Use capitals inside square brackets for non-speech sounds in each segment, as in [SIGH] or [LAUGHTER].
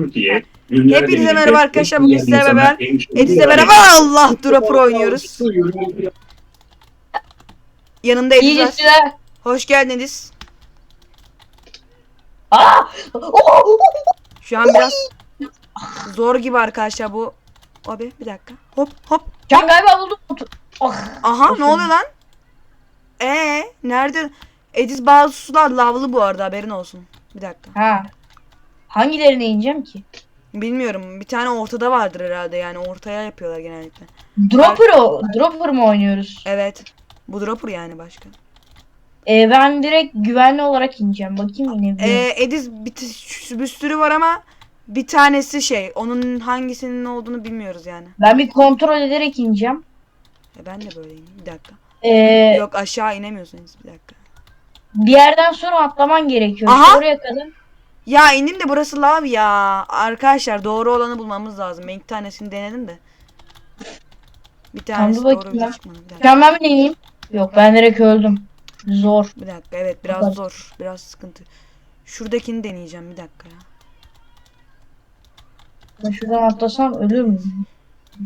Türkiye. Hepinize merhaba arkadaşlar. Bugün sizlerle beraber Ediz'le beraber Allah Dura Pro oynuyoruz. Yanımda Ediz İyi var. gittiler. Hoş geldin Ediz. Aa! Oo! Şu an biraz zor gibi arkadaşlar bu. Abi bir dakika. Hop hop. Can galiba buldum. Ah. Aha ne oluyor lan? Ee nerede? Ediz bazı sular lavlı bu arada haberin olsun. Bir dakika. Ha. Hangilerine ineceğim ki? Bilmiyorum. Bir tane ortada vardır herhalde yani ortaya yapıyorlar genellikle. Dropper o. Dropper mı oynuyoruz? Evet. Bu dropper yani başka. Ee, ben direkt güvenli olarak ineceğim. Bakayım yine. Ee, Ediz bir, t- bir sürü var ama bir tanesi şey. Onun hangisinin ne olduğunu bilmiyoruz yani. Ben bir kontrol ederek ineceğim. E ben de böyleyim. Bir dakika. Ee, Yok aşağı inemiyorsunuz. Bir dakika. bir yerden sonra atlaman gerekiyor. Aha! Oraya kadar. Ya indim de burası lav ya. Arkadaşlar doğru olanı bulmamız lazım. Ben iki tanesini denedim de. Bir tanesi doğru bakayım bir ben. çıkmadı. Bir dakika. Can ben mi deneyeyim? Yok ben direkt öldüm. Zor. Bir dakika. Evet biraz Bakalım. zor. Biraz sıkıntı. Şuradakini deneyeceğim. Bir dakika ya. Ben şuradan atlasam ölür müyüm?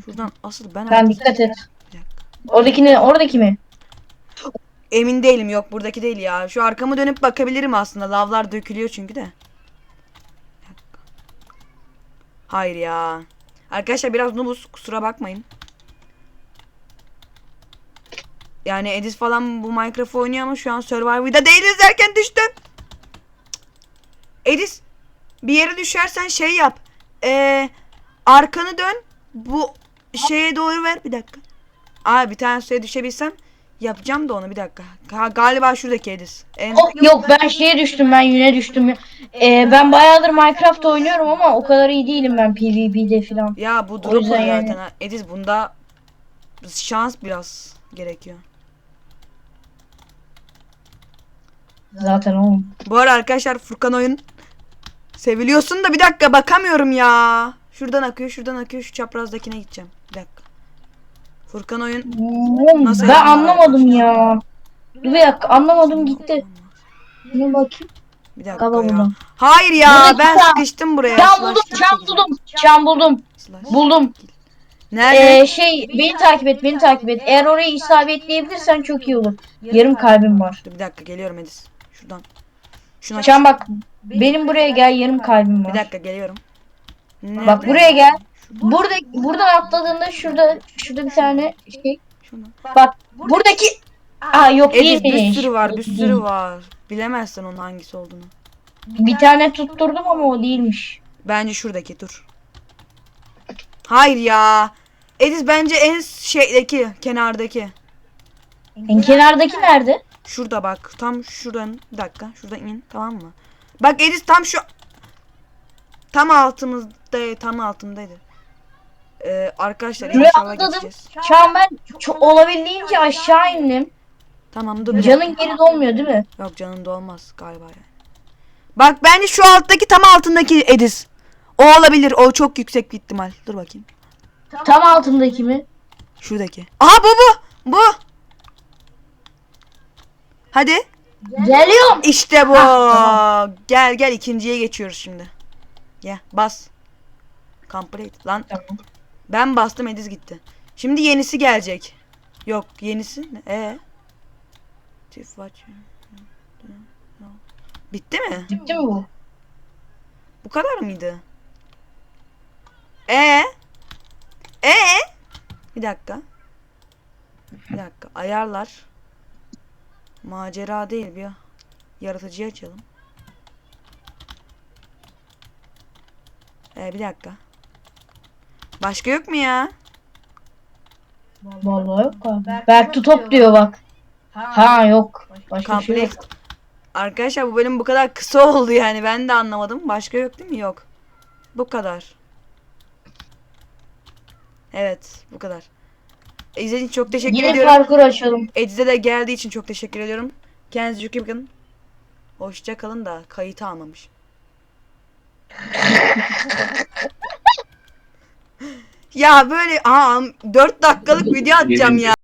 Şuradan asıl ben Sen dikkat et. Bir dakika. Oradakini, oradaki mi? Emin değilim. Yok buradaki değil ya. Şu arkamı dönüp bakabilirim aslında. Lavlar dökülüyor çünkü de. Bir dakika. Hayır ya. Arkadaşlar biraz nubuz. Kusura bakmayın. Yani Edis falan bu Minecraft oynuyor ama şu an Survivor'da değiliz derken düştüm. Edis bir yere düşersen şey yap. Ee, arkanı dön. Bu şeye doğru ver. Bir dakika. Aa bir tane suya düşebilsem yapacağım da onu bir dakika. Ha, galiba şuradaki Edis. En... Oh, yok ben şeye düştüm ben yüne düştüm. Ee, ben bayağıdır Minecraft oynuyorum ama o kadar iyi değilim ben PvP'de falan. Ya bu yüzden zaten. yani. ha. Edis bunda şans biraz gerekiyor. Zaten oğlum. Bu arada arkadaşlar Furkan oyun seviliyorsun da bir dakika bakamıyorum ya. Şuradan akıyor, şuradan akıyor. Şu çaprazdakine gideceğim. Bir dakika. Furkan oyun Oğlum, Nasıl ben yani? anlamadım ya. Bir dakika anlamadım gitti. Ne bakayım. bir dakika Kaba ya. buldum. Hayır ya Buradaki ben çam- sıkıştım buraya. Çam Slash buldum, kill çam çekeceğim. buldum, çam buldum. Slash Buldum. Nerede? Ee, şey beni takip et, beni takip et. Eğer orayı isabetleyebilirsen çok iyi olur. Yarım kalbim var. Dur bir dakika geliyorum Edis. Şuradan. Şuna Çam bak, benim buraya gel yarım kalbim bir var. dakika geliyorum. Nerede? Bak buraya gel. Burada buradan atladığında şurada şurada bir tane şey. Şuna. Bak buradaki Aa yok Edis bir değilmiş. sürü var, bir sürü var. Bilemezsin onun hangisi olduğunu. Bir tane tutturdum ama o değilmiş. Bence şuradaki dur. Hayır ya. Edis bence en şeydeki kenardaki. En kenardaki nerede? Şurada bak. Tam şuradan. Bir dakika. Şuradan in. Tamam mı? Bak Edis tam şu. Tam altımızda. Tam altındaydı. Ee, arkadaşlar Şuraya atladım. geçeceğiz. Şu an ben çok olabildiğince aşağı indim. Tamam dur. Canın geri dolmuyor değil mi? Yok canın da olmaz galiba yani. Bak bence şu alttaki tam altındaki Edis. O olabilir. O çok yüksek bir ihtimal. Dur bakayım. Tam altındaki mi? Şuradaki. Aha bu bu. Bu. Hadi. Geliyorum. İşte bu. Gel gel ikinciye geçiyoruz şimdi. Gel bas. Complete. Lan Tamam. Ben bastım Ediz gitti. Şimdi yenisi gelecek. Yok yenisi ne? Ee? Bitti mi? Bitti mi bu? Bu kadar mıydı? Ee? Ee? Bir dakika. Bir dakika. Ayarlar. Macera değil bir yaratıcıyı açalım. Ee, bir dakika. Başka yok mu ya? Vallahi yok abi. Berk top diyor bak. Ha yok. Başka bir şey yok. Arkadaşlar bu bölüm bu kadar kısa oldu yani. Ben de anlamadım. Başka yok değil mi? Yok. Bu kadar. Evet. Bu kadar. İzlediğiniz için çok teşekkür Yine ediyorum. parkur açalım. Edize de geldiği için çok teşekkür ediyorum. Kendinize çok iyi bakın. Hoşça kalın da kayıt almamış. [LAUGHS] ya böyle aa 4 dakikalık video atacağım ya.